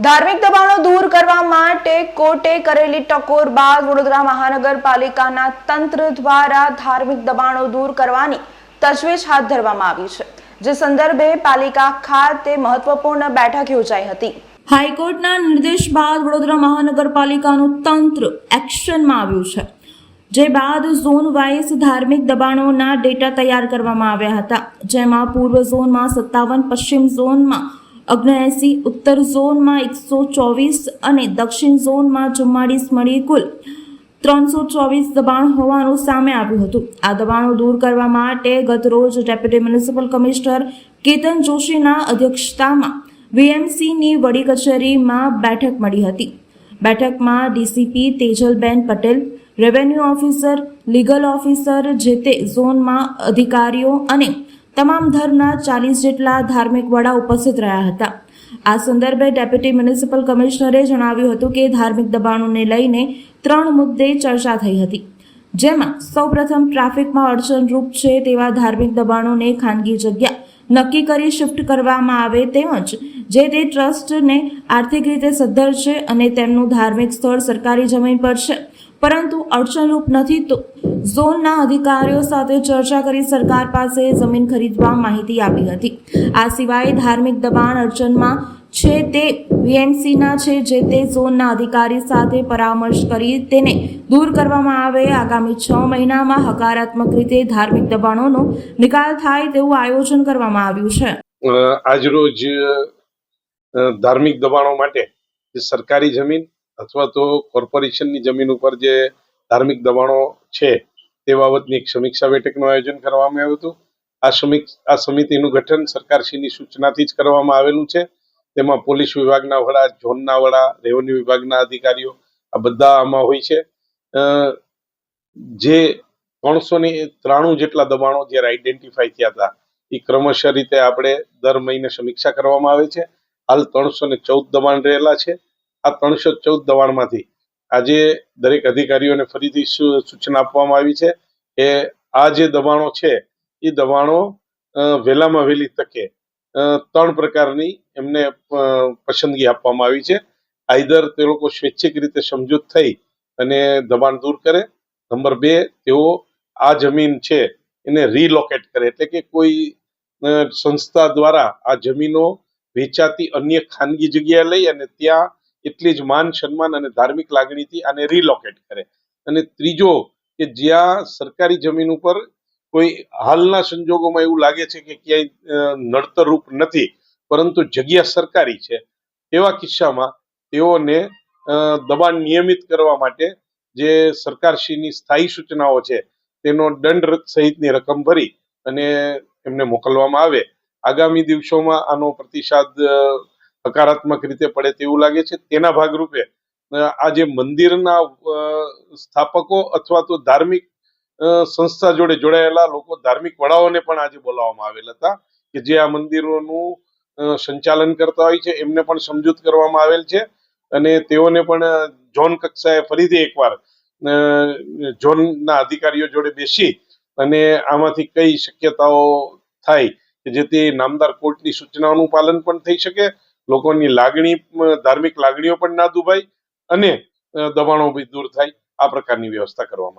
ધાર્મિક દબાણો દૂર કરવા માટે કોર્ટે કરેલી ટકોર બાદ વડોદરા મહાનગરપાલિકાના તંત્ર દ્વારા ધાર્મિક દબાણો દૂર કરવાની તજવીજ હાથ ધરવામાં આવી છે. જે સંદર્ભે પાલિકા ખાતે મહત્વપૂર્ણ બેઠક યોજાઈ હતી. હાઈકોર્ટના નિર્દેશ બાદ વડોદરા મહાનગરપાલિકાનું તંત્ર એક્શનમાં આવ્યું છે. જે બાદ ઝોન વાઇઝ ધાર્મિક દબાણોના ડેટા તૈયાર કરવામાં આવ્યા હતા. જેમાં પૂર્વ ઝોનમાં સત્તાવન, પશ્ચિમ ઝોનમાં ઓગણએંસી ઉત્તર ઝોનમાં એકસો ચોવીસ અને દક્ષિણ ઝોનમાં ચુમ્માળીસ મળી કુલ ત્રણસો ચોવીસ દબાણ હોવાનું સામે આવ્યું હતું. આ દબાણો દૂર કરવા માટે ગતરોજ ડેપ્યુટી મ્યુનિસિપલ કમિશનર કેતન જોશીના અધ્યક્ષતામાં વીએમસીની વડી કચેરીમાં બેઠક મળી હતી. બેઠકમાં DCP Tejalben Patel, revenue officer, legal officer જે તે ઝોનમાં અધિકારીઓ અને તમામ ધર્મના ચાલીસ જેટલા ધાર્મિક વડા ઉપસ્થિત રહ્યા હતા. આ સંદર્ભે ડેપ્યુટી મ્યુનિસિપલ કમિશનરે જણાવ્યું હતું કે ધાર્મિક દબાણોને લઈને ત્રણ મુદ્દે ચર્ચા થઈ હતી. જેમાં સૌપ્રથમ ટ્રાફિકમાં અડચણરૂપ છે તેવા ધાર્મિક દબાણોને ખાનગી જગ્યા નક્કી કરી શિફ્ટ કરવામાં આવે તેમજ જે તે ટ્રસ્ટને આર્થિક રીતે સદ્ધર છે અને તેમનું ધાર્મિક સ્થળ સરકારી જમીન પર છે. પરંતુ અડચણરૂપ નથી તો ઝોનના અધિકારીઓ સાથે ચર્ચા કરી સરકાર પાસે જમીન ખરીદવા માહિતી આપી હતી. આ સિવાય ધાર્મિક દબાણ અડચણમાં છે તે વીએમસીના છે જે તે ઝોનના અધિકારી સાથે પરામર્શ કરી તેને દૂર કરવામાં આવે. આગામી છ મહિનામાં હકારાત્મક રીતે ધાર્મિક દબાણોનો નિકાલ થાય તેવું આયોજન કરવામાં આવ્યું છે. આજરોજ ધાર્મિક દબાણો માટે સરકારી જમીન અથવા તો કોર્પોરેશનની જમીન ઉપર જે ધાર્મિક દબાણો છે, તે બાબતની એક સમીક્ષા બેઠકનું આયોજન કરવામાં આવ્યું હતું. આ સમીક્ષ, આ સમિતિનું ગઠન સરકારશ્રીની સૂચનાથી જ કરવામાં આવેલું છે. તેમાં પોલીસ વિભાગના વડા, ઝોનના વડા, રેવન્યુ વિભાગના અધિકારીઓ, આ બધા આમાં હોય છે. જે ત્રણસો ને ત્રાણું જેટલા દબાણો જ્યારે આઈડેન્ટિફાઈ થયા હતા, એ ક્રમશઃ રીતે આપણે દર મહિને સમીક્ષા કરવામાં આવે છે. હાલ ત્રણસો ને ચૌદ દબાણ રહેલા છે. આ ત્રણસો ચૌદ દબાણમાંથી આજે દરેક અધિકારીઓને ફરીથી સૂચના આપવામાં આવી છે કે આ જે દબાણો છે, એ દબાણો વહેલામાં વહેલી તકે ત્રણ પ્રકારની એમને પસંદગી આપવામાં આવી છે. આઈધર તે લોકો સ્વૈચ્છિક રીતે સમજૂત થઈ અને દબાણ દૂર કરે. નંબર બે, તેઓ આ જમીન છે એને રીલોકેટ કરે. એટલે કે કોઈ સંસ્થા દ્વારા આ જમીનો વેચાતી અન્ય ખાનગી જગ્યાએ લઈ અને ત્યાં એટલી જ માન, સન્માન અને ધાર્મિક લાગણીથી આને રીલોકેટ કરે. અને ત્રીજો કે જ્યાં સરકારી જમીન ઉપર કોઈ હાલના સંજોગોમાં એવું લાગે છે કે ક્યાંય નડતર નડતરરૂપ નથી, પરંતુ જગ્યા સરકારી છે, એવા કિસ્સામાં તેઓને દબાણ નિયમિત કરવા માટે જે સરકારશ્રીની સ્થાયી સૂચનાઓ છે, તેનો દંડ સહિતની રકમ ભરી અને એમને મોકલવામાં આવે. આગામી દિવસોમાં આનો પ્રતિસાદ હકારાત્મક રીતે પડે તેવું લાગે છે. તેના ભાગરૂપે આ જે મંદિરના સ્થાપકો અથવા તો ધાર્મિક સંસ્થા જોડે જોડાયેલા લોકો, ધાર્મિક વડાઓને પણ આજે બોલાવવામાં આવેલ હતા કે જે આ મંદિરોનું સંચાલન કરતા હોય છે. એમને પણ સમજૂત કરવામાં આવેલ છે અને તેઓને પણ ઝોન કક્ષાએ ફરીથી એકવાર ઝોનના અધિકારીઓ જોડે બેસી અને આમાંથી કઈ શક્યતાઓ થાય કે જેથી નામદાર કોર્ટની સૂચનાઓનું પાલન પણ થઈ શકે લોકોની લાગણી ધાર્મિક લાગણીઓ પણ ના દુભાય અને દબાણો બી દૂર થાય. આ પ્રકારની વ્યવસ્થા કરવામાં